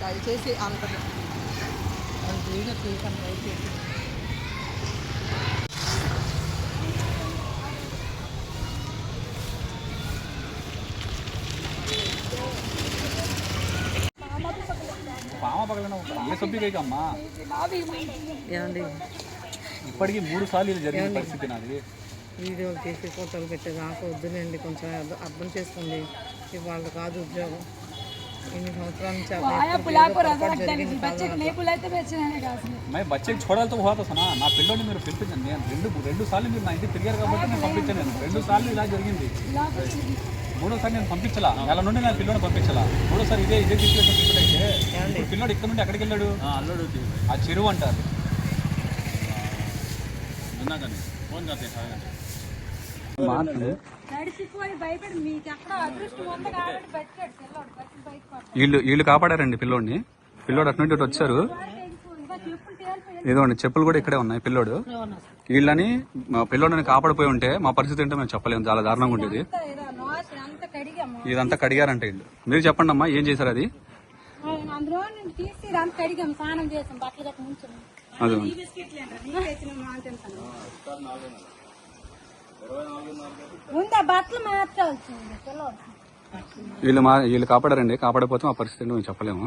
దయచేసి అందరూ వీడియో తీయకండి దయచేసి ఏమండి? ఇప్పటికీ మూడు సార్లు ఇది జరిగిన పరిస్థితి నాది. వీడియోలు తీసి ఫోటోలు పెట్టే నాకు వద్దులేండి కొంచెం అర్థం- అర్థం చేసుకోండి. ఇవాళ కాదు ఉద్యోగం. మే बच्चे छोड़ा तो నా था మీరు ना రెండు రెండు సార్లు మీరు నా ఇంటికి తిరిగారు కాబట్టి నేను పంపించలేను రెండు సార్లు ఇలా జరిగింది. మూడోసారి నేను పంపించలా. అలా నుండి నేను పిల్లోని పంపించలా. మూడోసారి ఇదే ఇదే సిచ్యువేషన్ పిల్లడు అయితే పిల్లోడు ఇక్కడ నుండి ఎక్కడికి వెళ్ళాడు? అల్లుడు ఆ చెరువు అంటారు. ఫోన్ మాటలు నడిచిపోయి భయపడి మీకు అక్కడ అదృష్టం ఉంది కాబట్టి బతికాడు వీళ్ళు వీళ్ళు కాపాడారండి పిల్లోడిని. పిల్లోడు అటు నుండి ఇటు వచ్చారు. ఏదో చెప్పులు ఇదిగోండి చెప్పులు కూడా ఇక్కడే ఉన్నాయి పిల్లోడు. వీళ్ళని మా పిల్లోడిని కాపాడిపోయి ఉంటే మా పరిస్థితి ఏంటో మేము చెప్పలేము. చాలా దారుణంగా ఉండేది. ఇదంతా కడిగారంట వీళ్ళు. మీరు చెప్పండి అమ్మా ఏం చేశారు అది? అదే. బట్టలు మార్చాల్సింది పిల్లలు వీళ్ళు మా వీళ్ళు కాపాడారండి. కాపాడకపోతే మా పరిస్థితి మేము చెప్పలేము.